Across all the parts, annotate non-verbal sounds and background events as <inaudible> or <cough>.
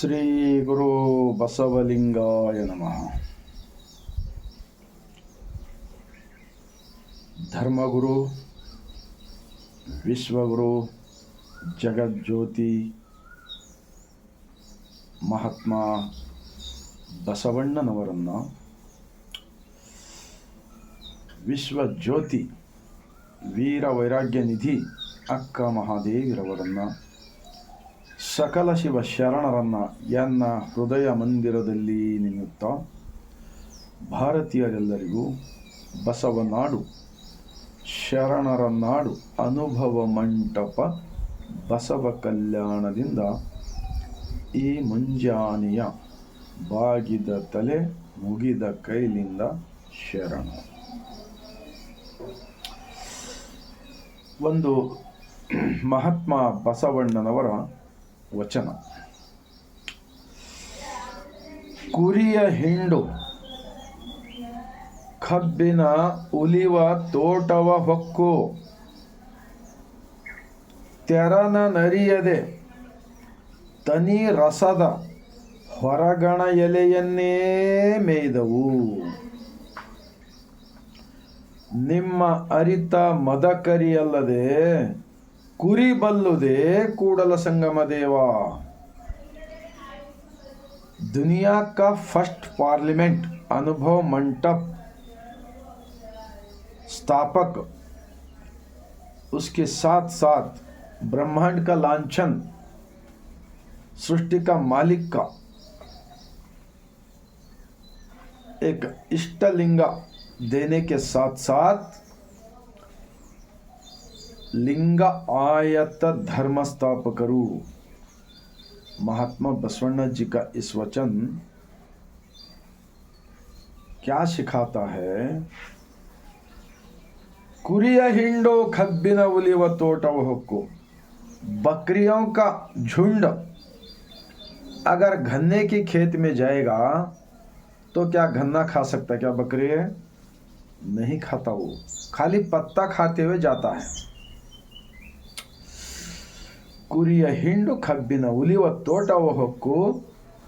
ಶ್ರೀ ಗುರು ಬಸವಲಿಂಗಾಯ ನಮಃ. ಧರ್ಮಗುರು, ವಿಶ್ವಗುರು, ಜಗಜ್ಯೋತಿ, ಮಹಾತ್ಮ ಬಸವಣ್ಣನವರನ್ನು ವಿಶ್ವಜ್ಯೋತಿ ವೀರ ವೈರಾಗ್ಯ ನಿಧಿ ಅಕ್ಕ ಮಹಾದೇವಿರವರನ್ನು ಸಕಲ ಶಿವ ಶರಣರನ್ನ ಎನ್ನ ಹೃದಯ ಮಂದಿರದಲ್ಲಿ ನಿಮಿತ್ತ ಭಾರತೀಯರೆಲ್ಲರಿಗೂ ಬಸವನಾಡು ಶರಣರ ನಾಡು, ಅನುಭವ ಮಂಟಪ, ಬಸವ ಕಲ್ಯಾಣದಿಂದ ಈ ಮುಂಜಾನೆಯ ಬಾಗಿದ ತಲೆ, ಮುಗಿದ ಕೈಲಿಂದ ಶರಣ. ಒಂದು ಮಹಾತ್ಮ ಬಸವಣ್ಣನವರ ವಚನ. ಕುರಿಯ ಹಿಂಡು, ಕಬ್ಬಿನ ಉಲಿವ ತೋಟವ ಹೊಕ್ಕು, ತೆರನ ನರಿಯದೆ, ತನಿ ರಸದ ಹೊರಗಣ ಎಲೆಯನ್ನೇ ಮೇಯ್ದವು. ನಿಮ್ಮ ಅರಿತ ಮದಕರಿಯಲ್ಲದೆ ಕುರಿ ಬಲ್ಲುದೆ ಕೂಡಲ ಸಂಗಮ ದೇವ दुनिया का फर्स्ट पार्लियामेंट अनुभव मंटप स्थापक उसके साथ साथ ब्रह्मांड का लांछन सृष्टि का मालिक का एक इष्टलिंगा देने के साथ साथ लिंग आयत धर्म स्थापकरु महात्मा बसवनाथ जी का इस वचन क्या सिखाता है कुरिया हिंडो खब्बिन उलिव तोटवहको बकरियों का झुंड अगर घन्ने के खेत में जाएगा तो क्या घन्ना खा सकता है क्या बकरी है नहीं खाता वो खाली पत्ता खाते हुए जाता है ಕುರಿಯ ಹಿಂಡು ಕಬ್ಬಿನ ಉಲಿವ ತೋಟವ ಹೊಕ್ಕು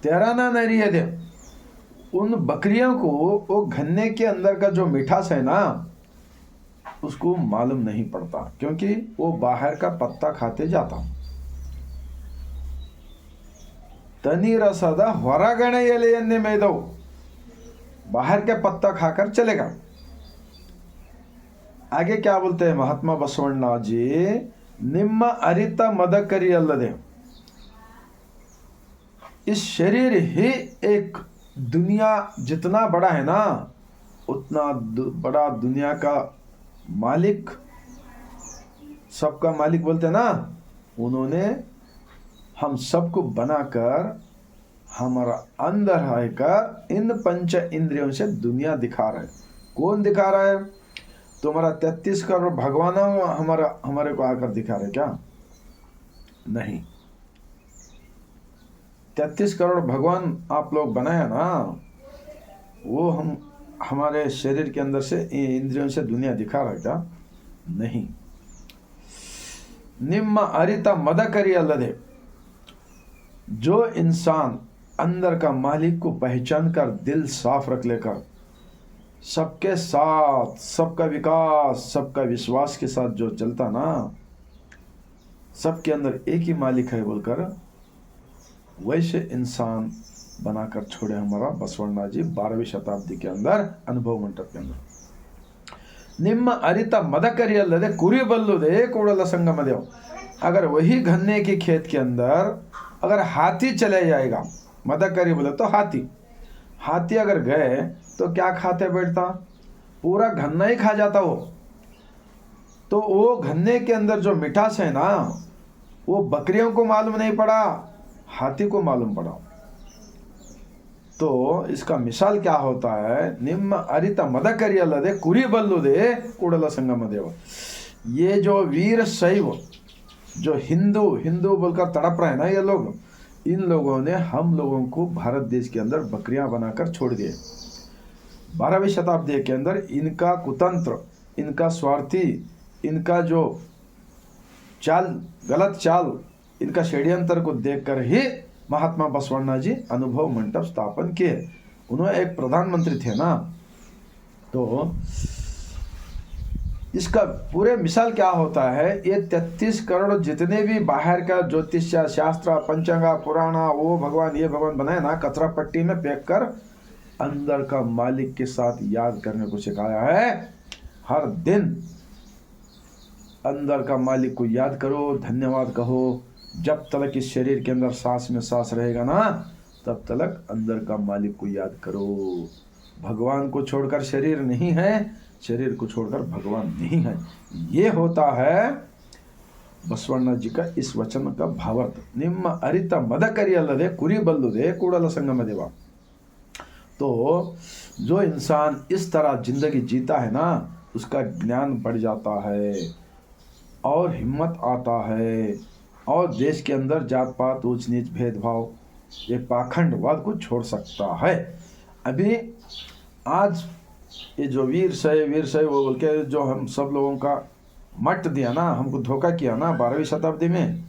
तेराना नहीं है उन बकरियों को वो गन्ने के अंदर का जो मिठास है ना उसको मालूम नहीं पड़ता क्योंकि वो बाहर का पत्ता खाते जाता तनी रसद ಹೊರಗಣೆ ಎಲೆಯನ್ನೇ मैदो बाहर के पत्ता खाकर चलेगा आगे क्या बोलते हैं महात्मा बसवण्णा जी ನಿಮ್ಮ ಅರಿತ ಮದಕರಿ ಅಲ್ಲದೆ इस शरीर ही एक दुनिया जितना बड़ा है ना उतना दु, बड़ा दुनिया का मालिक सबका मालिक बोलते हैं ना उन्होंने हम सबको बनाकर हमारा अंदर आकर इन पंच इंद्रियों से दुनिया दिखा रहा है कौन दिखा रहा है तुम्हारा तैतीस करोड़ भगवान हमारा, हमारे को आकर दिखा रहे क्या? नहीं। तैतीस करोड़ भगवान आप लोग बनाए ना, वो हम, हमारे शरीर के अंदर से इंद्रियों से दुनिया दिखा रहा क्या? नहीं। निम्न अरित मद करी लदे जो इंसान अंदर का मालिक को पहचान कर दिल साफ़ रख लेकर सबके साथ सबका विकास सबका विश्वास के साथ जो चलता ना सबके अंदर एक ही मालिक है बोलकर वैसे इंसान बनाकर छोड़े हमारा बसवण्णा जी बारहवीं शताब्दी के अंदर अनुभव मंडप के अंदर ನಿಮ್ಮ ಅರಿತ ಮದಕರಿ ಅಲ್ಲದೆ ಕುರಿ ಬಲ್ಲುದೇ ಕೂಡಲ ಸಂಗಮ देव अगर वही गन्ने की खेत के अंदर अगर हाथी चले जाएगा मदकरी बोले तो हाथी हाथी अगर गए तो क्या खाते बैठता? पूरा घन्ना ही खा जाता वो। तो वो घन्ने के अंदर जो मिठास है ना, वो बकरियों को मालूम नहीं पड़ा, हाथी को मालूम पड़ा। तो इसका मिसाल क्या होता है? निम्न अरित मदकरियलदे कुरी बल्लुदे कुड़ल संगम देव। ये जो वीर शैव, जो हिंदू हिंदू बोलकर तड़प रहे हैं ना ये लोग इन लोगों ने हम लोगों को भारत देश के अंदर बकरियाँ बनाकर छोड़ दिए। बारहवीं शताब्दी के अंदर इनका कुतंत्र, इनका स्वार्थी, इनका जो चाल, गलत चाल, इनका षड्यंत्र को देखकर ही महात्मा बसवण्णा जी अनुभव मंडप स्थापन किए। उन्होंने एक प्रधानमंत्री थे ना? तो इसका पूरे मिसाल क्या होता है? ये तैतीस करोड़ जितने भी बाहर का ज्योतिष शास्त्र, पंचांगा पुराना वो भगवान, ये भगवान बनाए ना, कचरा पट्टी में फेंक कर अंदर का मालिक के साथ याद करने को सिखाया है। हर दिन अंदर का मालिक को याद करो, धन्यवाद कहो। जब तक इस शरीर के अंदर सांस में सांस रहेगा ना, तब तक अंदर का मालिक को याद करो। भगवान को छोड़कर शरीर नहीं है शरीर को छोड़कर भगवान नहीं है ये होता है ಬಸವಣ್ಣ ಜಿ का इस वचन का भावार्थ ನಿಮ್ಮ ಅರಿತ ಮದಕರಿಯಲ್ಲದೆ ಕುರಿ ಬಲ್ಲುದೆ ಕೂಡಲ ಸಂಗಮ ದೇವ तो जो इंसान इस तरह जिंदगी जीता है ना उसका ज्ञान बढ़ जाता है और हिम्मत आता है और देश के अंदर जात पात ऊंच नीच भेदभाव ये पाखंडवाद को छोड़ सकता है अभी आज ये जो वीर सही वीर सही वो बोल के जो हम सब लोगों का मट दिया ना, हमको धोखा किया ना बारहवीं शताब्दी में।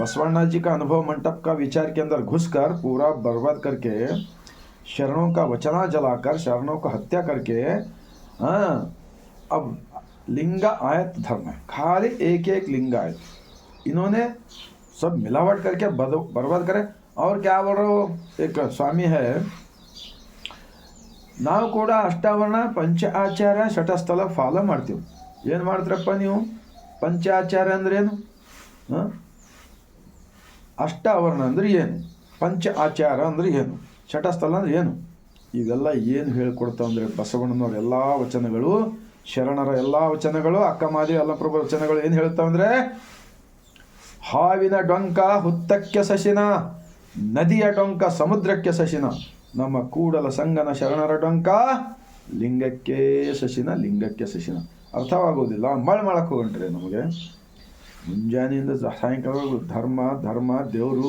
बसवण्णा जी का अनुभव मंडप का विचार के अंदर घुसकर पूरा बर्बाद करके, शरणों का वचना जलाकर, शरणों को हत्या करके हाँ अब लिंगा आयत धर्म है, खाली एक एक लिंगायत। इन्होंने सब मिलावट करके बर्बाद करे। और क्या बोल रहे हो? एक स्वामी है ನಾವು ಕೂಡ ಅಷ್ಟಾವರಣ ಪಂಚ ಆಚಾರ ಶಟಸ್ಥಲ ಫಾಲೋ ಮಾಡ್ತೀವಿ. ಏನು ಮಾಡ್ತೀರಪ್ಪ ನೀವು? ಪಂಚ ಆಚಾರ ಅಂದ್ರೆ ಏನು ಹಾಂ? ಅಷ್ಟಾವರಣ ಅಂದ್ರೆ ಏನು? ಪಂಚ ಆಚಾರ ಅಂದ್ರೆ ಏನು? ಶಟಸ್ಥಲ ಅಂದ್ರೆ ಏನು? ಇದೆಲ್ಲ ಏನು ಹೇಳ್ಕೊಡ್ತಾವ ಅಂದರೆ ಬಸವಣ್ಣನವ್ರ ಎಲ್ಲ ವಚನಗಳು, ಶರಣರ ಎಲ್ಲ ವಚನಗಳು ಅಕ್ಕಮಾದಿ ಅಲ್ಲಪ್ರಭು ವಚನಗಳು ಏನು ಹೇಳ್ತಾವಂದರೆ ಹಾವಿನ ಡೊಂಕ ಹುತ್ತಕ್ಕೆ ಸಶಿನ ನದಿಯ ಡೊಂಕ ಸಮುದ್ರಕ್ಕೆ ಸಸಿನ. ನಮ್ಮ ಕೂಡಲ ಸಂಗನ ಶರಣರ ಡೊಂಕ. ಲಿಂಗಕ್ಕೆ ಶಶಿನ ಲಿಂಗಕ್ಕೆ ಶಶಿನ. ಅರ್ಥವಾಗೋದಿಲ್ಲ ಮಳೆ ಮಾಡಕ್ಕೆ ಹೋಗಂಟ್ರಿ ನಮಗೆ. ಮುಂಜಾನೆಯಿಂದ ಸಾಯಂಕಾಲ ಧರ್ಮ ಧರ್ಮ, ದೇವರು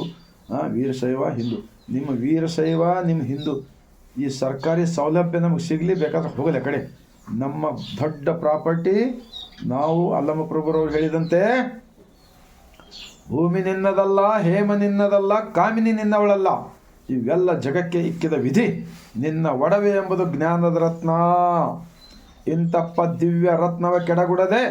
ವೀರಶೈವ, ಹಿಂದೂ. ನಿಮ್ಮ ವೀರಶೈವ, ನಿಮ್ಮ ಹಿಂದೂ. ಈ ಸರ್ಕಾರಿ ಸೌಲಭ್ಯ ನಮಗೆ ಸಿಗಲಿ, ಬೇಕಾದ್ರೆ ಹೋಗಲಿ ಕಡೆ. ನಮ್ಮ ದೊಡ್ಡ ಪ್ರಾಪರ್ಟಿ ನಾವು ಅಲ್ಲಮ್ಮ ಪ್ರಭುರವ್ರು ಹೇಳಿದಂತೆ, ಭೂಮಿ ನಿನ್ನದಲ್ಲ, ಹೇಮ ನಿನ್ನದಲ್ಲ, ಕಾಮಿನಿ ನಿನ್ನವಳಲ್ಲ. ಇವೆಲ್ಲ ಜಗಕ್ಕೆ ಇಕ್ಕಿದ ವಿಧಿ. ನಿನ್ನ ಒಡವೆ ಎಂಬುದು ಜ್ಞಾನದ ರತ್ನ. ಇಂತಪ್ಪ ದಿವ್ಯ ರತ್ನವ ಕೆಡಗುಡದೆ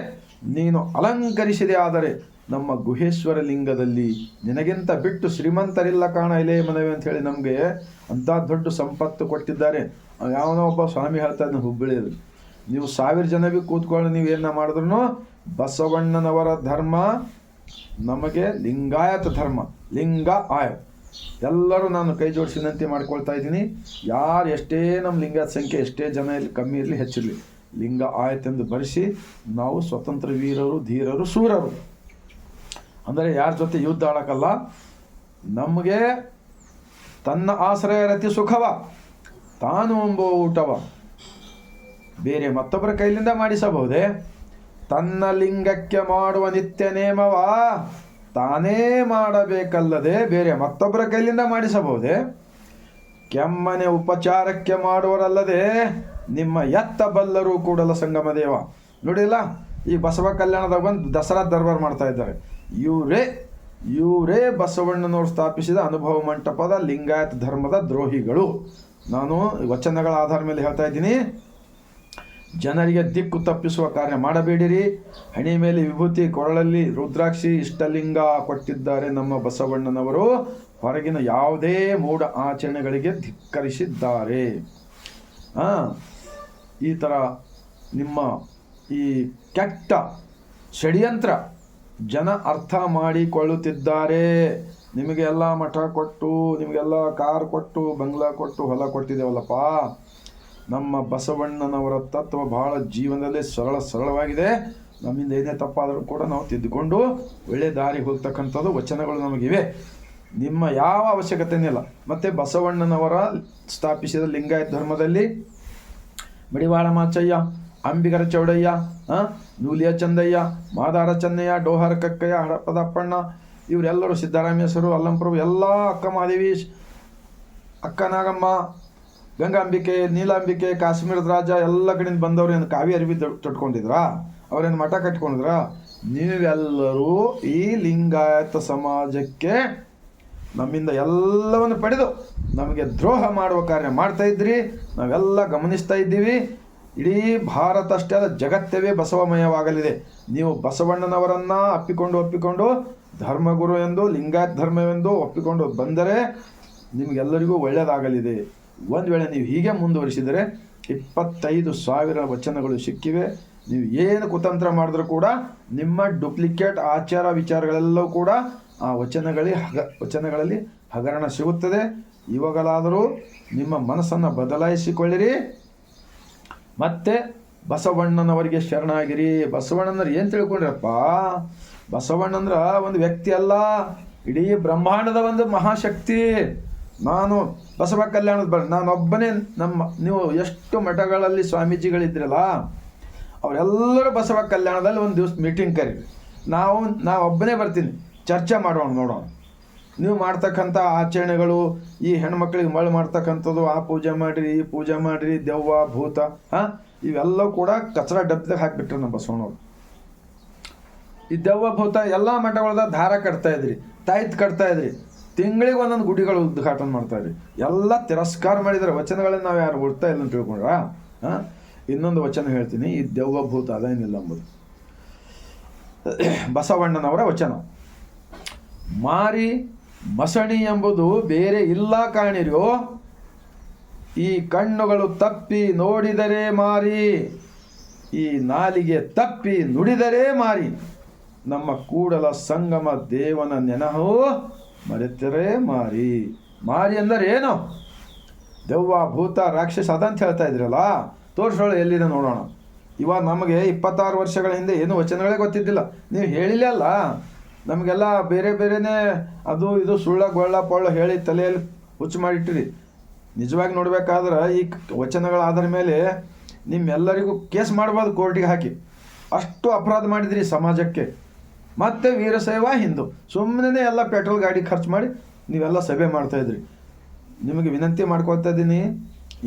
ನೀನು ಅಲಂಕರಿಸಿದೆ ಆದರೆ ನಮ್ಮ ಗುಹೇಶ್ವರ ಲಿಂಗದಲ್ಲಿ ನಿನಗಿಂತ ಬಿಟ್ಟು ಶ್ರೀಮಂತರಿಲ್ಲ ಕಾಣ ಇಲೇ ಮನವಿ ಅಂತ ಹೇಳಿ ನಮಗೆ ಅಂಥ ದೊಡ್ಡ ಸಂಪತ್ತು ಕೊಟ್ಟಿದ್ದಾರೆ. ಯಾವನೋ ಒಬ್ಬ ಸ್ವಾಮಿ ಹೇಳ್ತಾ ಇದ್ದಾನೆ ಹುಬ್ಬಳ್ಳಿಯಲ್ಲಿ ನೀವು ಸಾವಿರ ಜನ ಕೂತ್ಕೊಂಡು ನೀವು ಏನ ಮಾಡಿದ್ರು ಬಸವಣ್ಣನವರ ಧರ್ಮ ನಮಗೆ ಲಿಂಗಾಯತ ಧರ್ಮ ಲಿಂಗ ಆಯ. ಎಲ್ಲರೂ ನಾನು ಕೈ ಜೋಡಿಸಿ ವಿನಂತಿ ಮಾಡ್ಕೊಳ್ತಾ ಇದ್ದೀನಿ. ಯಾರು ಎಷ್ಟೇ ನಮ್ಮ ಲಿಂಗದ ಸಂಖ್ಯೆ, ಎಷ್ಟೇ ಜನ ಇರಲಿ, ಕಮ್ಮಿ ಇರಲಿ ಹೆಚ್ಚಿರಲಿ ಲಿಂಗ ಆಯ್ತೆಂದು ಬರೆಸಿ ನಾವು ಸ್ವತಂತ್ರ ವೀರರು, ಧೀರರು ಸೂರರು ಅಂದರೆ ಯಾರ ಜೊತೆ ಯುದ್ಧ ಆಡೋಕ್ಕಲ್ಲ, ನಮಗೆ ತನ್ನ ಆಶ್ರಯ ರತಿ ಸುಖವ, ತಾನು ಎಂಬ ಊಟವ. ಬೇರೆ ಮತ್ತೊಬ್ಬರ ಕೈಲಿಂದ ಮಾಡಿಸಬಹುದೇ? ತನ್ನ ಲಿಂಗಕ್ಕೆ ಮಾಡುವ ನಿತ್ಯ ನೇಮವ. ತಾನೇ ಮಾಡಬೇಕಲ್ಲದೆ ಬೇರೆ ಮತ್ತೊಬ್ಬರ ಕೈಲಿಂದ ಮಾಡಿಸಬಹುದೇ? ಕೆಮ್ಮನೆ ಉಪಚಾರಕ್ಕೆ ಮಾಡುವರಲ್ಲದೆ ನಿಮ್ಮ ಎತ್ತ ಬಲ್ಲರು ಕೂಡಲ ಸಂಗಮ ದೇವ. ನೋಡಿಲ್ಲ? ಈ ಬಸವ ಕಲ್ಯಾಣದಾಗ ಬಂದು ದಸರಾ ದರ್ಬಾರ್ ಮಾಡ್ತಾ ಇದ್ದಾರೆ. ಇವರೇ ಇವರೇ ಬಸವಣ್ಣನವರು ಸ್ಥಾಪಿಸಿದ ಅನುಭವ ಮಂಟಪದ ಲಿಂಗಾಯತ ಧರ್ಮದ ದ್ರೋಹಿಗಳು. ನಾನು ವಚನಗಳ ಆಧಾರ ಮೇಲೆ ಹೇಳ್ತಾ ಇದ್ದೀನಿ. ಜನರಿಗೆ ದಿಕ್ಕು ತಪ್ಪಿಸುವ ಕಾರ್ಯ ಮಾಡಬೇಡಿರಿ. ಹಣಿ ಮೇಲೆ ವಿಭೂತಿ ಕೊರಳಲ್ಲಿ ರುದ್ರಾಕ್ಷಿ ಇಷ್ಟಲಿಂಗ ಕೊಟ್ಟಿದ್ದಾರೆ ನಮ್ಮ ಬಸವಣ್ಣನವರು. ಹೊರಗಿನ ಯಾವುದೇ ಮೂಢ ಆಚರಣೆಗಳಿಗೆ ಧಿಕ್ಕರಿಸಿದ್ದಾರೆ. ಈ ಥರ ನಿಮ್ಮ ಈ ಕೆಟ್ಟ ಷಡ್ಯಂತ್ರ ಜನ ಅರ್ಥ ಮಾಡಿಕೊಳ್ಳುತ್ತಿದ್ದಾರೆ. ನಿಮಗೆಲ್ಲ ಮಠ ಕೊಟ್ಟು, ನಿಮಗೆಲ್ಲ ಕಾರ್ ಕೊಟ್ಟು, ಬಂಗ್ಲಾ ಕೊಟ್ಟು, ಹೊಲ ಕೊಟ್ಟಿದ್ದೇವಲ್ಲಪ್ಪ. ನಮ್ಮ ಬಸವಣ್ಣನವರ ತತ್ವ ಬಹಳ ಜೀವನದಲ್ಲಿ ಸರಳ ಸರಳವಾಗಿದೆ. ನಮ್ಮಿಂದ ಏನೇ ತಪ್ಪಾದರೂ ಕೂಡ ನಾವು ತಿದ್ದುಕೊಂಡು ಒಳ್ಳೆ ದಾರಿ ಹೋಗ್ತಕ್ಕಂಥದ್ದು ವಚನಗಳು ನಮಗಿವೆ. ನಿಮ್ಮ ಯಾವ ಅವಶ್ಯಕತೆನೇ ಇಲ್ಲ. ಮತ್ತು ಬಸವಣ್ಣನವರ ಸ್ಥಾಪಿಸಿದ ಲಿಂಗಾಯತ್ ಧರ್ಮದಲ್ಲಿ ಮಡಿವಾಳ ಮಾಚಯ್ಯ, ಅಂಬಿಗರ ಚೌಡಯ್ಯ ನೂಲಿಯ ಚಂದಯ್ಯ, ಮಾದಾರ ಚನ್ನಯ್ಯ ಡೋಹಾರ ಕಕ್ಕಯ್ಯ ಹಡಪದ ಅಪ್ಪಣ್ಣ ಇವರೆಲ್ಲರೂ ಸಿದ್ದರಾಮೇಶ್ವರು ಅಲ್ಲಂಪ್ರಭು, ಎಲ್ಲ ಅಕ್ಕ ಮಾದೇವಿ ಅಕ್ಕ ನಾಗಮ್ಮ ಗಂಗಾಂಬಿಕೆ, ನೀಲಾಂಬಿಕೆ, ಕಾಶ್ಮೀರದ ರಾಜ ಎಲ್ಲ ಕಡೆಯಿಂದ ಬಂದವ್ರು ಏನು ಕಾವಿ ಅರಿವಿ ತೊಟ್ಕೊಂಡಿದ್ರಾ? ಅವ್ರೇನು ಮಠ ಕಟ್ಕೊಂಡಿದ್ರ? ನೀವೆಲ್ಲರೂ ಈ ಲಿಂಗಾಯತ ಸಮಾಜಕ್ಕೆ ನಮ್ಮಿಂದ ಎಲ್ಲವನ್ನು ಪಡೆದು ನಮಗೆ ದ್ರೋಹ ಮಾಡುವ ಕಾರ್ಯ ಮಾಡ್ತಾ ಇದ್ರಿ. ನಾವೆಲ್ಲ ಗಮನಿಸ್ತಾ ಇದ್ದೀವಿ. ಇಡೀ ಭಾರತ ಅಷ್ಟೇ ಅಲ್ಲ, ಜಗತ್ತವೇ ಬಸವಮಯವಾಗಲಿದೆ. ನೀವು ಬಸವಣ್ಣನವರನ್ನ ಅಪ್ಪಿಕೊಂಡು ಒಪ್ಪಿಕೊಂಡು ಧರ್ಮಗುರು ಎಂದು, ಲಿಂಗಾಯತ ಧರ್ಮವೆಂದು ಒಪ್ಪಿಕೊಂಡು ಬಂದರೆ ನಿಮಗೆಲ್ಲರಿಗೂ ಒಳ್ಳೆಯದಾಗಲಿದೆ. ಒಂದು ವೇಳೆ ನೀವು ಹೀಗೆ ಮುಂದುವರಿಸಿದರೆ ಇಪ್ಪತ್ತೈದು ಸಾವಿರ ವಚನಗಳು ಸಿಕ್ಕಿವೆ. ನೀವು ಏನು ಕುತಂತ್ರ ಮಾಡಿದ್ರೂ ಕೂಡ, ನಿಮ್ಮ ಡುಪ್ಲಿಕೇಟ್ ಆಚಾರ ವಿಚಾರಗಳೆಲ್ಲವೂ ಕೂಡ ಆ ವಚನಗಳಿ ಹಗ, ವಚನಗಳಲ್ಲಿ ಹಗರಣ ಸಿಗುತ್ತದೆ. ಇವಾಗಲಾದರೂ ನಿಮ್ಮ ಮನಸ್ಸನ್ನು ಬದಲಾಯಿಸಿಕೊಳ್ಳಿರಿ. ಮತ್ತೆ ಬಸವಣ್ಣನವರಿಗೆ ಶರಣಾಗಿರಿ. ಬಸವಣ್ಣನವ್ರು ಏನು ತಿಳ್ಕೊಂಡ್ರಪ್ಪ? ಬಸವಣ್ಣಂದ್ರ ಒಂದು ವ್ಯಕ್ತಿ ಅಲ್ಲ. ಇಡೀ ಬ್ರಹ್ಮಾಂಡದ ಒಂದು ಮಹಾಶಕ್ತಿ. ನಾನು ಬಸವ ಕಲ್ಯಾಣದ ಬರ ನಾನೊಬ್ಬನೇ ನಮ್ಮ ನೀವು ಎಷ್ಟು ಮಠಗಳಲ್ಲಿ ಸ್ವಾಮೀಜಿಗಳಿದ್ರಲ್ಲ, ಅವರೆಲ್ಲರೂ ಬಸವ ಕಲ್ಯಾಣದಲ್ಲಿ ಒಂದು ದಿವಸ ಮೀಟಿಂಗ್ ಕರೀರಿ. ನಾವು ನಾವು ಒಬ್ಬನೇ ಬರ್ತೀನಿ. ಚರ್ಚೆ ಮಾಡೋಣ, ನೋಡೋಣ. ನೀವು ಮಾಡ್ತಕ್ಕಂಥ ಆಚರಣೆಗಳು, ಈ ಹೆಣ್ಮಕ್ಳಿಗೆ ಮಳೆ ಮಾಡ್ತಕ್ಕಂಥದ್ದು, ಆ ಪೂಜೆ ಮಾಡಿರಿ, ಈ ಪೂಜೆ ಮಾಡಿರಿ, ದೆವ್ವ, ಭೂತ, ಹಾಂ? ಇವೆಲ್ಲ ಕೂಡ ಕಚರ ಡಬ್ದಾಗ ಹಾಕಿಬಿಟ್ರು ನಮ್ಮ ಬಸವಣ್ಣವ್ರು. ಈ ದೆವ್ವ, ಭೂತ ಎಲ್ಲ ಮಠಗಳದ ದಾರ ಕಟ್ತಾ ಇದ್ರಿ, ತಾಯ್ತು ಕಟ್ತಾ ಇದ್ರಿ. ತಿಂಗಳಿಗೆ ಒಂದೊಂದು ಗುಡಿಗಳು ಉದ್ಘಾಟನೆ ಮಾಡ್ತಾ ಇದ್ರಿ. ಎಲ್ಲ ತಿರಸ್ಕಾರ ಮಾಡಿದರೆ ವಚನಗಳನ್ನು ನಾವು ಯಾರು ಓಡ್ತಾ ಇಲ್ಲ ಅಂತ ತಿಳ್ಕೊಂಡ್ರ? ಇನ್ನೊಂದು ವಚನ ಹೇಳ್ತೀನಿ. ಈ ದೆವ್ವ ಭೂತ ಅದೇನಿಲ್ಲ ಅಂಬುದು. <clears throat> ಬಸವಣ್ಣನವರ ವಚನ. ಮಾರಿ ಮಸಣಿ ಎಂಬುದು ಬೇರೆ ಇಲ್ಲ ಕಾಣಿರೋ ಈ ಕಣ್ಣುಗಳು ತಪ್ಪಿ ನೋಡಿದರೆ ಮಾರಿ, ಈ ನಾಲಿಗೆ ತಪ್ಪಿ ನುಡಿದರೆ ಮಾರಿ. ನಮ್ಮ ಕೂಡಲ ಸಂಗಮ ದೇವನ ನೆನಹು ಮರೆತರೆ ಮಾರಿ. ಮಾರಿ ಅಂದರೆ ಏನು? ದೆವ್ವ, ಭೂತ, ರಾಕ್ಷಸ ಅದಂತ ಹೇಳ್ತಾ ಇದ್ರಲ್ಲ? ತೋರಿಸೋಳು ಎಲ್ಲಿದೆ ನೋಡೋಣ. ಇವಾಗ ನಮಗೆ ಇಪ್ಪತ್ತಾರು ವರ್ಷಗಳ ಹಿಂದೆ ಏನು ವಚನಗಳೇ ಗೊತ್ತಿದ್ದಿಲ್ಲ. ನೀವು ಹೇಳಿಲ್ಲ ಅಲ್ಲ? ನಮಗೆಲ್ಲ ಬೇರೆ ಬೇರೆನೇ ಅದು ಇದು ಸುಳ್ಳ ಗೊಳ್ಳ ಪೊಳ್ಳ ಹೇಳಿ ತಲೆಯಲ್ಲಿ ಹುಚ್ಚು ಮಾಡಿಟ್ಟಿರಿ. ನಿಜವಾಗಿ ನೋಡ್ಬೇಕಾದ್ರೆ ಈ ವಚನಗಳ ಆಧಾರ ಮೇಲೆ ನಿಮ್ಮೆಲ್ಲರಿಗೂ ಕೇಸ್ ಮಾಡ್ಬೋದು ಕೋರ್ಟಿಗೆ ಹಾಕಿ. ಅಷ್ಟು ಅಪರಾಧ ಮಾಡಿದ್ರಿ ಸಮಾಜಕ್ಕೆ. ಮತ್ತೆ ವೀರಶೈವ ಹಿಂದೂ. ಸುಮ್ಮನೆ ಎಲ್ಲ ಪೆಟ್ರೋಲ್ ಗಾಡಿ ಖರ್ಚು ಮಾಡಿ ನೀವೆಲ್ಲ ಸಭೆ ಮಾಡ್ತಾ ಇದ್ರಿ. ನಿಮಗೆ ವಿನಂತಿ ಮಾಡ್ಕೊಳ್ತಾ ಇದ್ದೀನಿ,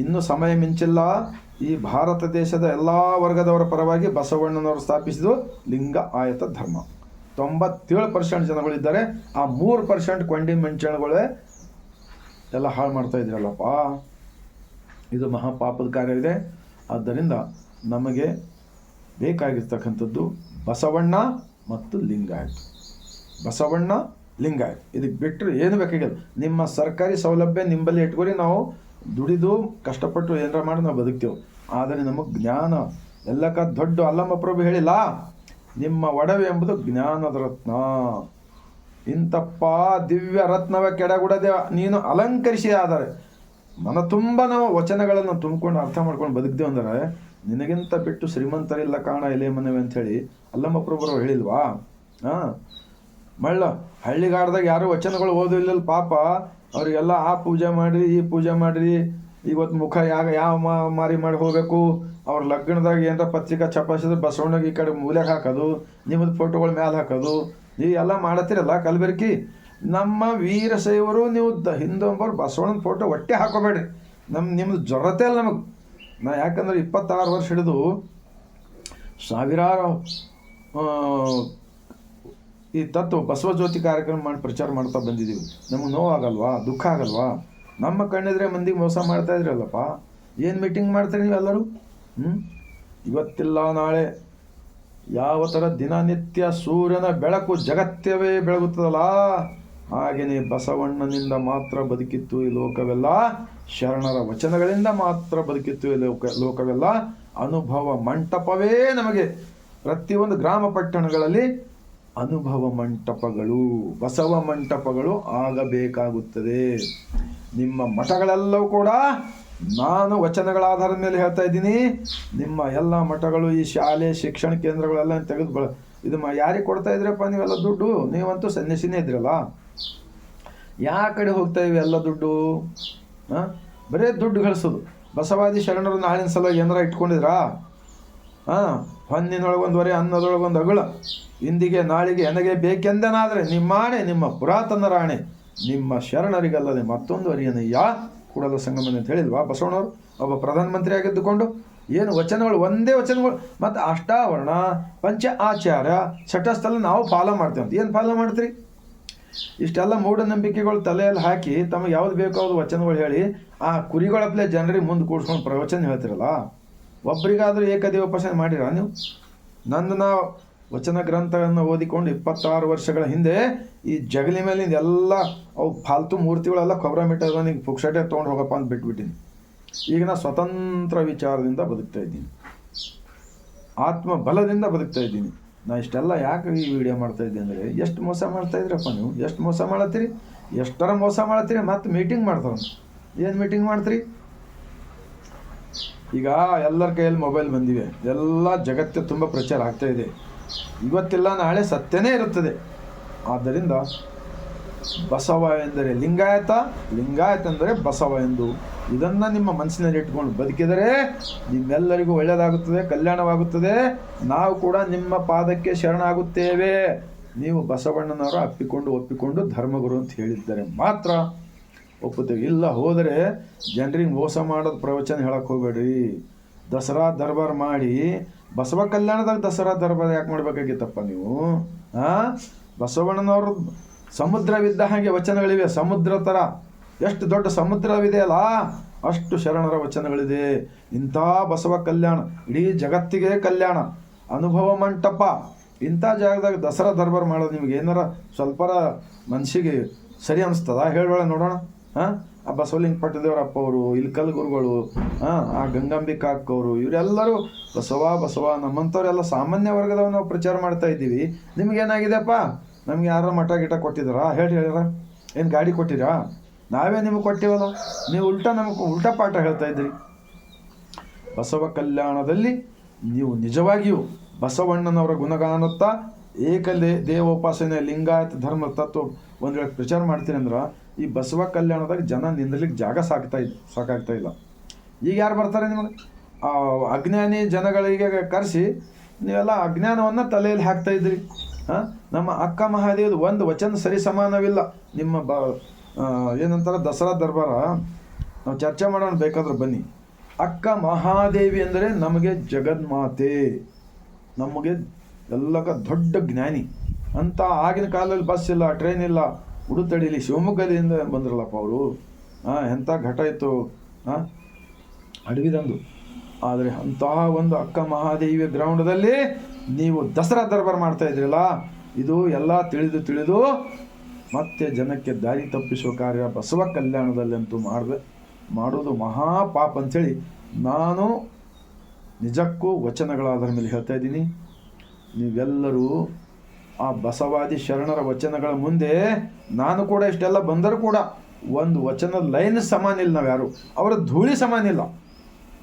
ಇನ್ನೂ ಸಮಯ ಮಿಂಚಿಲ್ಲ. ಈ ಭಾರತ ದೇಶದ ಎಲ್ಲ ವರ್ಗದವರ ಪರವಾಗಿ ಬಸವಣ್ಣನವರು ಸ್ಥಾಪಿಸಿದ್ದು ಲಿಂಗ ಆಯತ ಧರ್ಮ. ತೊಂಬತ್ತೇಳು ಪರ್ಸೆಂಟ್ ಜನಗಳಿದ್ದಾರೆ ಆ ಮೂರು ಪರ್ಸೆಂಟ್ ಕೊಂಡಿ ಮಿಂಚಣಗಳೇ ಎಲ್ಲ ಹಾಳು ಮಾಡ್ತಾ ಇದ್ರಲ್ಲಪ್ಪ. ಇದು ಮಹಾಪಾಪದ ಇದೆ. ಆದ್ದರಿಂದ ನಮಗೆ ಬೇಕಾಗಿರ್ತಕ್ಕಂಥದ್ದು ಬಸವಣ್ಣ ಮತ್ತು ಲಿಂಗಾಯತ್. ಬಸವಣ್ಣ, ಲಿಂಗಾಯತ್. ಇದಕ್ಕೆ ಬಿಟ್ಟರೆ ಏನು ಬೇಕಾಗಿಲ್ಲ. ನಿಮ್ಮ ಸರ್ಕಾರಿ ಸೌಲಭ್ಯ ನಿಂಬಲ್ಲಿ ಇಟ್ಕೊಳ್ಳಿ ನಾವು ದುಡಿದು ಕಷ್ಟಪಟ್ಟು ಏನಾರ ಮಾಡಿ ನಾವು ಬದುಕ್ತೇವೆ. ಆದರೆ ನಮಗೆ ಜ್ಞಾನ, ಎಲ್ಲಕ್ಕ ದೊಡ್ಡ ಅಲ್ಲಮ್ಮ ಪ್ರಭು ಹೇಳಿಲ್ಲ, ನಿಮ್ಮ ಒಡವೆ ಎಂಬುದು ಜ್ಞಾನದ ರತ್ನ. ಇಂತಪ್ಪ ದಿವ್ಯ ರತ್ನವ ಕೆಡಗುಡದೆ ನೀನು ಅಲಂಕರಿಸಿ ಆದರೆ ಮನ ತುಂಬ ನಾವು ವಚನಗಳನ್ನು ತುಂಬಿಕೊಂಡು ಅರ್ಥ ಮಾಡ್ಕೊಂಡು ಬದುಕ್ದೇವು ಅಂದರೆ ನಿನಗಿಂತ ಬಿಟ್ಟು ಶ್ರೀಮಂತರಿಲ್ಲ ಕಾಣ ಎಲೆ ಮನವಿ ಅಂಥೇಳಿ ಅಲ್ಲಮ್ಮ ಪ್ರಭುರು ಹೇಳಿಲ್ವಾ? ಹಾಂ ಮಳ್ಳ ಹಳ್ಳಿಗಾಡ್ದಾಗ ಯಾರು ವಚನಗಳು ಓದಿಲ್ಲ ಪಾಪ. ಅವರಿಗೆಲ್ಲ ಆ ಪೂಜೆ ಮಾಡಿರಿ, ಈ ಪೂಜೆ ಮಾಡಿರಿ. ಇವತ್ತು ಮುಖ ಯಾವ ಯಾವ ಮಾರಿ ಮಾಡಿ ಹೋಗಬೇಕು? ಅವ್ರ ಲಗ್ನದಾಗ ಏನಾರ ಪತ್ರಿಕಾ ಚಪಾಸಿದ್ರೆ ಬಸವಣ್ಣಗೆ ಈ ಕಡೆ ಮೂಲೆಗೆ ಹಾಕೋದು, ನಿಮ್ಮದು ಫೋಟೋಗಳ ಮ್ಯಾಲೆ ಹಾಕೋದು. ನೀವು ಎಲ್ಲ ಮಾಡತ್ತೀರಲ್ಲ ಕಲಬೆರಕಿ? ನಮ್ಮ ವೀರಶೈವರು ನೀವು ದ ಹಿಂದೊಂಬರು ಬಸವಣ್ಣನ ಫೋಟೋ ಹೊಟ್ಟೆ ಹಾಕೋಬೇಡ್ರಿ. ನಮ್ಮ ನಿಮ್ಮದು ಜೊರತೆ ಅಲ್ಲ ನಮಗೆ. ನಾ ಯಾಕಂದ್ರೆ ಇಪ್ಪತ್ತಾರು ವರ್ಷ ಹಿಡಿದು ಸಾವಿರಾರು ಈ ತತ್ವ ಬಸವ ಜ್ಯೋತಿ ಕಾರ್ಯಕ್ರಮ ಮಾಡಿ ಪ್ರಚಾರ ಮಾಡ್ತಾ ಬಂದಿದ್ದೀವಿ ನಮಗೆ ನೋವಾಗಲ್ವಾ? ದುಃಖ ಆಗಲ್ವಾ? ನಮ್ಮ ಕಣ್ಣಿದ್ರೆ ಮಂದಿಗೆ ಮೋಸ ಮಾಡ್ತಾ ಇದ್ರಲ್ಲಪ್ಪ. ಏನು ಮೀಟಿಂಗ್ ಮಾಡ್ತೀರಿ ನೀವೆಲ್ಲರೂ ಹ್ಞೂ ಇವತ್ತಿಲ್ಲ ನಾಳೆ. ಯಾವ ಥರ ದಿನನಿತ್ಯ ಸೂರ್ಯನ ಬೆಳಕು ಜಗತ್ತವೇ ಬೆಳಗುತ್ತದಲ್ಲ? ಹಾಗೆಯೇ ಬಸವಣ್ಣನಿಂದ ಮಾತ್ರ ಬದುಕಿತ್ತು ಈ ಲೋಕವೆಲ್ಲ. ಶರಣರ ವಚನಗಳಿಂದ ಮಾತ್ರ ಬದುಕಿತ್ತು ಲೋಕ, ಲೋಕವೆಲ್ಲ. ಅನುಭವ ಮಂಟಪವೇ ನಮಗೆ. ಪ್ರತಿಯೊಂದು ಗ್ರಾಮ ಪಟ್ಟಣಗಳಲ್ಲಿ ಅನುಭವ ಮಂಟಪಗಳು, ಬಸವ ಮಂಟಪಗಳು ಆಗಬೇಕಾಗುತ್ತದೆ. ನಿಮ್ಮ ಮಠಗಳೆಲ್ಲವೂ ಕೂಡ ನಾನು ವಚನಗಳ ಆಧಾರದ ಮೇಲೆ ಹೇಳ್ತಾ ಇದ್ದೀನಿ. ನಿಮ್ಮ ಎಲ್ಲ ಮಠಗಳು, ಈ ಶಾಲೆ, ಶಿಕ್ಷಣ ಕೇಂದ್ರಗಳೆಲ್ಲ ತೆಗೆದು ಬಳ ಇದು ಯಾರಿಗೆ ಕೊಡ್ತಾ ಇದ್ರಪ್ಪ ನೀವೆಲ್ಲ ದುಡ್ಡು? ನೀವಂತೂ ಸನ್ಯಾಸಿನೇ ಇದ್ರಲ್ಲ ಯಾವ ಕಡೆ ಹೋಗ್ತಾ ಇವೆ ಎಲ್ಲ ದುಡ್ಡು? ಬರೇ ದುಡ್ಡು ಗಳಿಸೋದು. ಬಸವಾದಿ ಶರಣರು ನಾಳಿನ ಸಲ ಏನಾರ ಇಟ್ಕೊಂಡಿದ್ರಾ? ಹಾಂ? ಹೊನ್ನಿನೊಳಗೊಂದು ವರೆ ಅನ್ನದೊಳಗೊಂದು ಅಗಳ. ಇಂದಿಗೆ ನಾಳಿಗೆ ನನಗೆ ಬೇಕೆಂದನಾದರೆ ನಿಮ್ಮಾಣೆ, ನಿಮ್ಮ ಪುರಾತನ ರಾಣೆ. ನಿಮ್ಮ ಶರಣರಿಗಲ್ಲದೆ ಮತ್ತೊಂದು ಅರಿಯನಯ್ಯ ಕೂಡಲ ಸಂಗಮನ ಅಂತ ಹೇಳಿಲ್ವಾ ಬಸವಣ್ಣವರು? ಒಬ್ಬ ಪ್ರಧಾನಮಂತ್ರಿ ಆಗಿದ್ದುಕೊಂಡು? ಏನು ವಚನಗಳು, ಒಂದೇ ವಚನಗಳು? ಮತ್ತು ಅಷ್ಟಾವರಣ, ಪಂಚ ಆಚಾರ, ಷಟಸ್ಥಲ ನಾವು ಫಾಲೋ ಮಾಡ್ತೇವೆ ಏನು ಫಾಲೋ ಮಾಡ್ತೀರಿ? ಇಷ್ಟೆಲ್ಲ ಮೂಢನಂಬಿಕೆಗಳು ತಲೆಯಲ್ಲಿ ಹಾಕಿ ತಮಗೆ ಯಾವ್ದು ಬೇಕೋ ಅದು ವಚನಗಳು ಹೇಳಿ, ಆ ಕುರಿಗಳಪ್ಲೆ ಜನರಿಗೆ ಮುಂದೆ ಕೂಡ್ಸ್ಕೊಂಡು ಪ್ರವಚನ ಹೇಳ್ತಿರಲ್ಲ? ಒಬ್ರಿಗಾದ್ರೂ ಏಕದೇವೋಪಾಸನೆ ಮಾಡಿರ ನೀವು? ನಂದು ನಾವು ವಚನ ಗ್ರಂಥವನ್ನು ಓದಿಕೊಂಡು ಇಪ್ಪತ್ತಾರು ವರ್ಷಗಳ ಹಿಂದೆ ಈ ಜಗಲಿ ಮೇಲಿಂದ ಎಲ್ಲ ಅವು ಫಾಲ್ತು ಮೂರ್ತಿಗಳೆಲ್ಲ ಕೊಬ್ಬರ ಮಿಟ್ಟದ ನಿಂಗೆ ಪುಕ್ಷಟೆ ತೊಗೊಂಡು ಹೋಗಪ್ಪ ಅಂತ ಬಿಟ್ಬಿಟ್ಟಿನಿ. ಈಗ ನಾ ಸ್ವತಂತ್ರ ವಿಚಾರದಿಂದ ಬದುಕ್ತಾ ಇದ್ದೀನಿ. ಆತ್ಮ ಬಲದಿಂದ ಬದುಕ್ತಾ ಇದ್ದೀನಿ. ನಾ ಇಷ್ಟೆಲ್ಲ ಯಾಕೆ ಈ ವಿಡಿಯೋ ಮಾಡ್ತಾ ಇದ್ದೆ ಅಂದರೆ, ಎಷ್ಟು ಮೋಸ ಮಾಡ್ತಾ ಇದ್ರಪ್ಪ ನೀವು? ಎಷ್ಟು ಮೋಸ ಮಾಡತ್ತೀರಿ? ಎಷ್ಟರ ಮೋಸ ಮಾಡತ್ತೀರಿ? ಮತ್ತೆ ಮೀಟಿಂಗ್ ಮಾಡ್ತಾರ ಏನು ಮೀಟಿಂಗ್ ಮಾಡ್ತೀರಿ? ಈಗ ಎಲ್ಲರ ಕೈಯಲ್ಲಿ ಮೊಬೈಲ್ ಬಂದಿವೆ. ಎಲ್ಲ ಜಗತ್ತು ತುಂಬ ಪ್ರಚಾರ ಆಗ್ತಾ ಇದೆ. ಇವತ್ತಿಲ್ಲ, ನಾಳೆ ಸತ್ಯನೇ ಇರುತ್ತದೆ. ಆದ್ದರಿಂದ ಬಸವ ಎಂದರೆ ಲಿಂಗಾಯತ ಲಿಂಗಾಯತ ಅಂದರೆ ಬಸವ ಎಂದು. ಇದನ್ನು ನಿಮ್ಮ ಮನಸ್ಸಿನಲ್ಲಿ ಇಟ್ಕೊಂಡು ಬದುಕಿದರೆ ನಿಮ್ಮೆಲ್ಲರಿಗೂ ಒಳ್ಳೆಯದಾಗುತ್ತದೆ, ಕಲ್ಯಾಣವಾಗುತ್ತದೆ. ನಾವು ಕೂಡ ನಿಮ್ಮ ಪಾದಕ್ಕೆ ಶರಣಾಗುತ್ತೇವೆ. ನೀವು ಬಸವಣ್ಣನವರು ಅಪ್ಪಿಕೊಂಡು ಒಪ್ಪಿಕೊಂಡು ಧರ್ಮಗುರು ಅಂತ ಹೇಳಿದ್ದಾರೆ ಮಾತ್ರ ಒಪ್ಪುತ್ತೇವೆ. ಇಲ್ಲ ಹೋದರೆ ಜನರಿಗೆ ಮೋಸ ಮಾಡೋದು ಪ್ರವಚನ ಹೇಳಕ್ಕೆ ಹೋಗಬೇಡ್ರಿ. ದಸರಾ ದರ್ಬಾರ್ ಮಾಡಿ, ಬಸವ ಕಲ್ಯಾಣದಾಗ ದಸರಾ ದರ್ಬಾರ್ ಯಾಕೆ ಮಾಡ್ಬೇಕಾಗಿತ್ತಪ್ಪ ನೀವು? ಹಾಂ ಬಸವಣ್ಣನವರು ಸಮುದ್ರವಿದ್ದ ಹಾಗೆ ವಚನಗಳಿವೆ. ಸಮುದ್ರ ಥರ ಎಷ್ಟು ದೊಡ್ಡ ಸಮುದ್ರವಿದೆಯಲ್ಲ? ಅಷ್ಟು ಶರಣರ ವಚನಗಳಿದೆ. ಇಂಥ ಬಸವ ಕಲ್ಯಾಣ, ಇಡೀ ಜಗತ್ತಿಗೆ ಕಲ್ಯಾಣ, ಅನುಭವ ಮಂಟಪ. ಇಂಥ ಜಾಗದಾಗ ದಸರಾ ದರ್ಬಾರ್ ಮಾಡೋದು ನಿಮ್ಗೆ ಏನಾರ ಸ್ವಲ್ಪರ ಮನಸ್ಸಿಗೆ ಸರಿ ಅನಿಸ್ತದ? ಹೇಳೋಣ ನೋಡೋಣ. ಹಾಂ? ಆ ಬಸವಲಿಂಗ ಪಟ್ಟದೇವರಪ್ಪ ಅವರು ಇಲ್ಕಲ್ ಗುರುಗಳು ಹಾಂ? ಆ ಗಂಗಾಂಬಿಕಾ ಅಕ್ಕವರು ಇವರೆಲ್ಲರೂ ಬಸವ ಬಸವ ನಮ್ಮಂಥವ್ರೆಲ್ಲ ಸಾಮಾನ್ಯ ವರ್ಗದವ್ರು ನಾವು ಪ್ರಚಾರ ಮಾಡ್ತಾ ಇದ್ದೀವಿ. ನಿಮ್ಗೇನಾಗಿದೆಪ್ಪ ನಮ್ಗೆ ಯಾರ ಮಠ ಗಿಟ ಕೊಟ್ಟಿದ್ದಾರಾ? ಹೇಳಿ ಹೇಳ್ಯಾರ ಏನು ಗಾಡಿ ಕೊಟ್ಟಿರಾ? ನಾವೇ ನಿಮಗೆ ಕೊಟ್ಟಿವಲ್ಲ. ನೀವು ಉಲ್ಟಾ ನಮಗೆ ಉಲ್ಟಾ ಪಾಠ ಹೇಳ್ತಾ ಇದ್ರಿ. ಬಸವ ಕಲ್ಯಾಣದಲ್ಲಿ ನೀವು ನಿಜವಾಗಿಯೂ ಬಸವಣ್ಣನವರ ಗುಣಗಾನುತ್ತಾ ಏಕಲೆ ದೇವೋಪಾಸನೆ ಲಿಂಗಾಯತ ಧರ್ಮ ತತ್ವ ಒಂದು ವೇಳೆ ಪ್ರಚಾರ ಮಾಡ್ತೀನಿ ಅಂದ್ರೆ ಈ ಬಸವ ಕಲ್ಯಾಣದಾಗ ಜನ ನಿಂದಲಿಕ್ಕೆ ಜಾಗ ಸಾಕ್ತಾ ಇದ್, ಸಾಕಾಗ್ತಾ ಇಲ್ಲ. ಈಗ ಯಾರು ಬರ್ತಾರೆ ನಿಮಗೆ? ಅಜ್ಞಾನಿ ಜನಗಳಿಗೆ ಕರೆಸಿ ನೀವೆಲ್ಲ ಅಜ್ಞಾನವನ್ನು ತಲೆಯಲ್ಲಿ ಹಾಕ್ತಾ ಇದ್ರಿ. ನಮ್ಮ ಅಕ್ಕ ಮಹಾದೇವ್ದು ಒಂದು ವಚನ ಸರಿ ಸಮಾನವಿಲ್ಲ. ನಿಮ್ಮ ಬ ಏನಂತಾರೆ ದಸರಾ ದರ್ಬಾರ, ನಾವು ಚರ್ಚೆ ಮಾಡೋಣ, ಬೇಕಾದ್ರೆ ಬನ್ನಿ. ಅಕ್ಕ ಮಹಾದೇವಿ ಅಂದರೆ ನಮಗೆ ಜಗನ್ಮಾತೆ. ನಮಗೆ ಎಲ್ಲಕ ದೊಡ್ಡ ಜ್ಞಾನಿ. ಅಂತ ಆಗಿನ ಕಾಲದಲ್ಲಿ ಬಸ್ ಇಲ್ಲ ಟ್ರೈನ್ ಇಲ್ಲ, ಉಡುತಡಿಲಿ, ಶಿವಮೊಗ್ಗದಿಂದ ಬಂದ್ರಲ್ಲಪ್ಪ ಅವರು. ಹಾಂ ಎಂಥ ಘಟ ಇತ್ತು, ಹಾಂ? ಅಡವಿದಂದು. ಆದರೆ ಅಂತಹ ಒಂದು ಅಕ್ಕ ಮಹಾದೇವಿಯ ಗ್ರೌಂಡದಲ್ಲಿ ನೀವು ದಸರಾ ದರ್ಬಾರ್ ಮಾಡ್ತಾ ಇದ್ರಲ್ಲ, ಇದು ಎಲ್ಲ ತಿಳಿದು ತಿಳಿದು ಮತ್ತೆ ಜನಕ್ಕೆ ದಾರಿ ತಪ್ಪಿಸುವ ಕಾರ್ಯ ಬಸವ ಕಲ್ಯಾಣದಲ್ಲಂತೂ ಮಾಡಿದೆ ಮಾಡೋದು ಮಹಾ ಪಾಪ ಅಂಥೇಳಿ ನಾನು ನಿಜಕ್ಕೂ ವಚನಗಳ ಆಧಾರ ಮೇಲೆ ಹೇಳ್ತಾ ಇದ್ದೀನಿ. ನೀವೆಲ್ಲರೂ ಆ ಬಸವಾದಿ ಶರಣರ ವಚನಗಳ ಮುಂದೆ ನಾನು ಕೂಡ ಇಷ್ಟೆಲ್ಲ ಬಂದರೂ ಕೂಡ ಒಂದು ವಚನದ ಲೈನ್ ಸಮಾನ ಇಲ್ಲ ನಾವು ಯಾರು ಅವರ ಧೂಳಿ ಸಮಾನ ಇಲ್ಲ.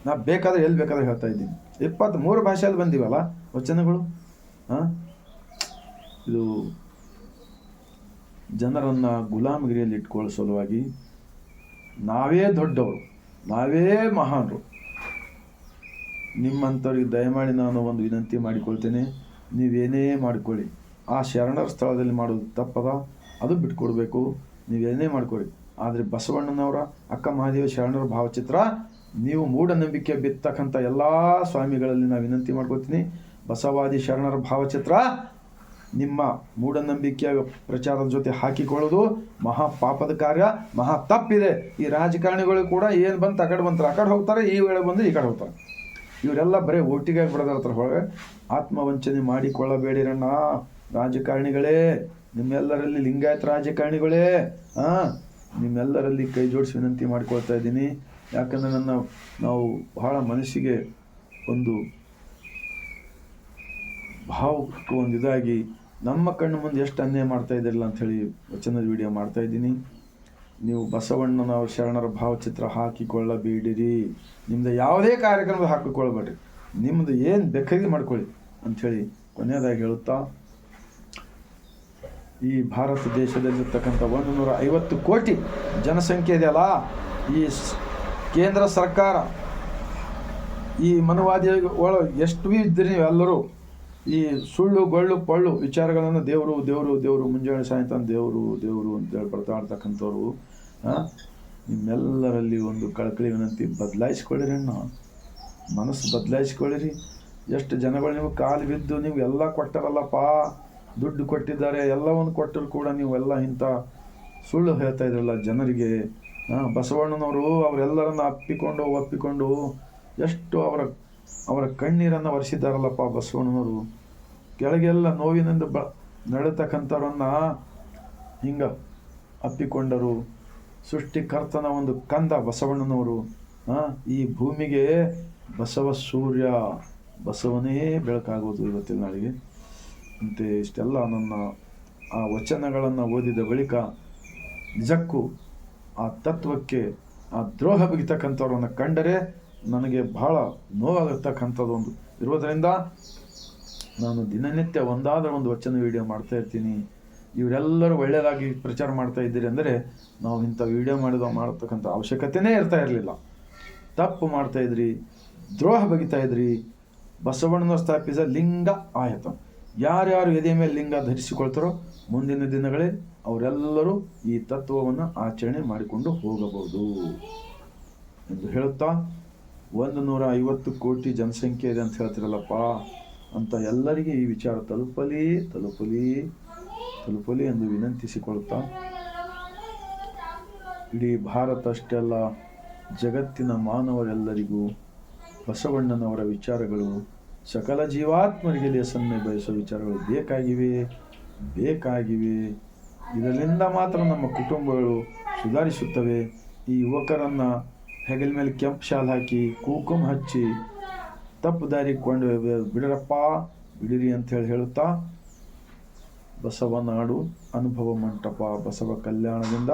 ನಾ ಬೇಕಾದ್ರೆ ಎಲ್ಲಿ ಬೇಕಾದ್ರೆ ಹೇಳ್ತಾ ಇದ್ದೀನಿ. ಇಪ್ಪತ್ತ್ಮೂರು ಭಾಷೆಯಲ್ಲಿ ಬಂದಿವಲ್ಲ ವಚನಗಳು? ಹಾಂ? ಇದು ಜನರನ್ನು ಗುಲಾಮಗಿರಿಯಲ್ಲಿ ಇಟ್ಕೊಳ್ಳೋ ಸಲುವಾಗಿ ನಾವೇ ದೊಡ್ಡವರು, ನಾವೇ ಮಹಾನರು. ನಿಮ್ಮಂಥವ್ರಿಗೆ ದಯಮಾಡಿ ನಾನು ಒಂದು ವಿನಂತಿ ಮಾಡಿಕೊಳ್ತೇನೆ. ನೀವೇನೇ ಮಾಡಿಕೊಳ್ಳಿ. ಆ ಶರಣರ ಸ್ಥಳದಲ್ಲಿ ಮಾಡೋದು ತಪ್ಪದ, ಅದು ಬಿಟ್ಕೊಡ್ಬೇಕು. ನೀವೇನೇ ಮಾಡ್ಕೊಳ್ಳಿ. ಆದರೆ ಬಸವಣ್ಣನವರ, ಅಕ್ಕ ಮಹಾದೇವ ಶರಣರ ಭಾವಚಿತ್ರ ನೀವು ಮೂಢನಂಬಿಕೆ ಬಿತ್ತಕ್ಕಂಥ ಎಲ್ಲ ಸ್ವಾಮಿಗಳಲ್ಲಿ ನಾನು ವಿನಂತಿ ಮಾಡ್ಕೋತೀನಿ. ಬಸವಾದಿ ಶರಣರ ಭಾವಚಿತ್ರ ನಿಮ್ಮ ಮೂಢನಂಬಿಕೆಯ ಪ್ರಚಾರದ ಜೊತೆ ಹಾಕಿಕೊಳ್ಳೋದು ಮಹಾ ಪಾಪದ ಕಾರ್ಯ, ಮಹಾ ತಪ್ಪಿದೆ. ಈ ರಾಜಕಾರಣಿಗಳು ಕೂಡ ಏನು ಬಂತು ಆ ಕಡೆ ಬಂತಾರೆ, ಆ ಕಡೆ ಹೋಗ್ತಾರೆ, ಈ ವೇಳೆ ಬಂದು ಈ ಕಡೆ ಹೋಗ್ತಾರೆ. ಇವರೆಲ್ಲ ಬರೀ ಒಟ್ಟಿಗೆ ಬಿಡದಾರ್ತಾರೆ ಹೊರಗೆ. ಆತ್ಮವಂಚನೆ ಮಾಡಿಕೊಳ್ಳಬೇಡಿರಣ್ಣ ರಾಜಕಾರಣಿಗಳೇ, ನಿಮ್ಮೆಲ್ಲರಲ್ಲಿ ಲಿಂಗಾಯತ ರಾಜಕಾರಣಿಗಳೇ ಹಾಂ ನಿಮ್ಮೆಲ್ಲರಲ್ಲಿ ಕೈ ಜೋಡಿಸಿ ವಿನಂತಿ ಮಾಡ್ಕೊಳ್ತಾ ಇದ್ದೀನಿ. ಯಾಕಂದರೆ ನನ್ನ, ನಾವು ಬಹಳ ಮನಸ್ಸಿಗೆ ಒಂದು ಭಾವಕ್ಕೆ ಒಂದು ಇದಾಗಿ ನಮ್ಮ ಕಣ್ಣು ಮುಂದೆ ಎಷ್ಟು ಅನ್ಯಾಯ ಮಾಡ್ತಾ ಇದ್ದಿರಲ್ಲ ಅಂಥೇಳಿ ವಚನದ ವಿಡಿಯೋ ಮಾಡ್ತಾ ಇದ್ದೀನಿ. ನೀವು ಬಸವಣ್ಣನ ಶರಣರ ಭಾವಚಿತ್ರ ಹಾಕಿಕೊಳ್ಳಬೇಡಿರಿ. ನಿಮ್ಮದು ಯಾವುದೇ ಕಾರ್ಯಕ್ರಮ ಹಾಕಿಕೊಳ್ಳಬೇಡ್ರಿ. ನಿಮ್ಮದು ಏನು ಬೇಕಾಗಿ ಮಾಡ್ಕೊಳ್ಳಿ ಅಂಥೇಳಿ ಕೊನೆಯದಾಗಿ ಹೇಳುತ್ತಾ, ಈ ಭಾರತ ದೇಶದಲ್ಲಿರ್ತಕ್ಕಂಥ ಒಂದು ನೂರ ಐವತ್ತು ಕೋಟಿ ಜನಸಂಖ್ಯೆ ಇದೆಯಲ್ಲ, ಈ ಕೇಂದ್ರ ಸರ್ಕಾರ ಈ ಮನುವಾದಿ ಒಳಗೆ ಎಷ್ಟು ಭೀ ಇದ್ದೀರಿ ನೀವು ಎಲ್ಲರೂ, ಈ ಸುಳ್ಳು, ಗೊಳ್ಳು, ಪಳ್ಳು ವಿಚಾರಗಳನ್ನು ದೇವರು ದೇವರು ದೇವರು ಮುಂಜಾನೆ ಸಾಯಂಕಾಲ ದೇವರು ದೇವರು ಅಂತೇಳಿ ಬರ್ತಾ ಇರ್ತಕ್ಕಂಥವ್ರು ನಿಮ್ಮೆಲ್ಲರಲ್ಲಿ ಒಂದು ಕಳಕಳಿ ವಿನಂತಿ ಬದಲಾಯಿಸ್ಕೊಳ್ಳಿರಿ ಅಣ್ಣ. ಮನಸ್ಸು ಬದಲಾಯಿಸ್ಕೊಳ್ಳಿರಿ. ಎಷ್ಟು ಜನಗಳು ನೀವು ಕಾಲು ಬಿದ್ದು ನೀವು ಎಲ್ಲ ಕೊಟ್ಟಾರಲ್ಲಪ್ಪ, ದುಡ್ಡು ಕೊಟ್ಟಿದ್ದಾರೆ, ಎಲ್ಲವನ್ನು ಕೊಟ್ಟರು ಕೂಡ ನೀವೆಲ್ಲ ಇಂಥ ಸುಳ್ಳು ಹೇಳ್ತಾ ಇದ್ರಲ್ಲ ಜನರಿಗೆ. ಬಸವಣ್ಣನವರು ಅವರೆಲ್ಲರನ್ನ ಅಪ್ಪಿಕೊಂಡು, ಒಪ್ಪಿಕೊಂಡು ಎಷ್ಟು ಅವರ ಅವರ ಕಣ್ಣೀರನ್ನು ಒರೆಸಿದ್ದಾರಲ್ಲಪ್ಪ ಬಸವಣ್ಣನವರು. ಕೆಳಗೆಲ್ಲ ನೋವಿನಿಂದ ಬ, ನಡತಕ್ಕಂಥವ್ರನ್ನ ಹಿಂಗ ಅಪ್ಪಿಕೊಂಡರು. ಸೃಷ್ಟಿಕರ್ತನ ಒಂದು ಕಂದ ಬಸವಣ್ಣನವರು. ಈ ಭೂಮಿಗೆ ಬಸವ ಸೂರ್ಯ, ಬಸವನೇ ಬೆಳಕಾಗೋದು ಇವತ್ತಿನ ನಾಳಿಗೆ. ಅಂತೆ ಇಷ್ಟೆಲ್ಲ ನನ್ನ ಆ ವಚನಗಳನ್ನು ಓದಿದ ಬಳಿಕ ನಿಜಕ್ಕೂ ಆ ತತ್ವಕ್ಕೆ, ಆ ದ್ರೋಹ ಬಗಿತಕ್ಕಂಥವ್ರನ್ನ ಕಂಡರೆ ನನಗೆ ಬಹಳ ನೋವಾಗತಕ್ಕಂಥದ್ದೊಂದು ಇರೋದರಿಂದ ನಾನು ದಿನನಿತ್ಯ ಒಂದಾದ ಒಂದು ವಚನ ವಿಡಿಯೋ ಮಾಡ್ತಾ ಇರ್ತೀನಿ. ಇವರೆಲ್ಲರೂ ಒಳ್ಳೆಯದಾಗಿ ಪ್ರಚಾರ ಮಾಡ್ತಾ ಇದ್ದೀರಿ ಅಂದರೆ ನಾವು ಇಂಥ ವಿಡಿಯೋ ಮಾಡಿದ ಮಾಡತಕ್ಕಂಥ ಅವಶ್ಯಕತೆನೇ ಇರ್ತಾ ಇರಲಿಲ್ಲ. ತಪ್ಪು ಮಾಡ್ತಾ ಇದ್ರಿ, ದ್ರೋಹ ಬಗಿತಾ ಇದ್ರಿ ಬಸವಣ್ಣನ ಸ್ಥಾಪಿಸಿದ ಲಿಂಗ ಆಯತ. ಯಾರ್ಯಾರು ಎದೆ ಮೇಲೆ ಲಿಂಗ ಧರಿಸಿಕೊಳ್ತಾರೋ ಮುಂದಿನ ದಿನಗಳೇ ಅವರೆಲ್ಲರೂ ಈ ತತ್ವವನ್ನು ಆಚರಣೆ ಮಾಡಿಕೊಂಡು ಹೋಗಬಹುದು ಎಂದು ಹೇಳುತ್ತಾ, ಒಂದು ನೂರ ಐವತ್ತು ಕೋಟಿ ಜನಸಂಖ್ಯೆ ಇದೆ ಅಂತ ಹೇಳ್ತಿರಲ್ಲಪ್ಪ ಅಂತ ಎಲ್ಲರಿಗೆ ಈ ವಿಚಾರ ತಲುಪಲಿ ತಲುಪಲಿ ತಲುಪಲಿ ಎಂದು ವಿನಂತಿಸಿಕೊಳ್ಳುತ್ತಾ ಇಡೀ ಭಾರತ ಅಷ್ಟೆಲ್ಲ ಜಗತ್ತಿನ ಮಾನವರೆಲ್ಲರಿಗೂ, ಬಸವಣ್ಣನವರ ವಿಚಾರಗಳು, ಸಕಲ ಜೀವಾತ್ಮರಿಗೆ ಲೇಸನ್ನೇ ಬಯಸುವ ವಿಚಾರಗಳು ಬೇಕಾಗಿವೆ ಬೇಕಾಗಿವೆ. ಇದರಿಂದ ಮಾತ್ರ ನಮ್ಮ ಕುಟುಂಬಗಳು ಸುಧಾರಿಸುತ್ತವೆ. ಈ ಯುವಕರನ್ನು ಹೆಗಲ ಮೇಲೆ ಕೆಂಪು ಶಾಲ್ ಹಾಕಿ ಕುಂಕುಮ ಹಚ್ಚಿ, ತಪ್ಪು ದಾರಿ ಕೊಂಡು ಬಿಡರಪ್ಪ, ಬಿಡಿರಿ ಅಂತ ಹೇಳಿ ಹೇಳುತ್ತಾ ಬಸವನಾಡು ಅನುಭವ ಮಂಟಪ, ಬಸವ ಕಲ್ಯಾಣದಿಂದ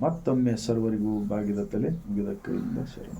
ಮತ್ತೊಮ್ಮೆ ಸರ್ವರಿಗೂ ಬಾಗಿದ ತಲೆ ಮುಗಿದ ಕೈಯಿಂದ ಶರಣ.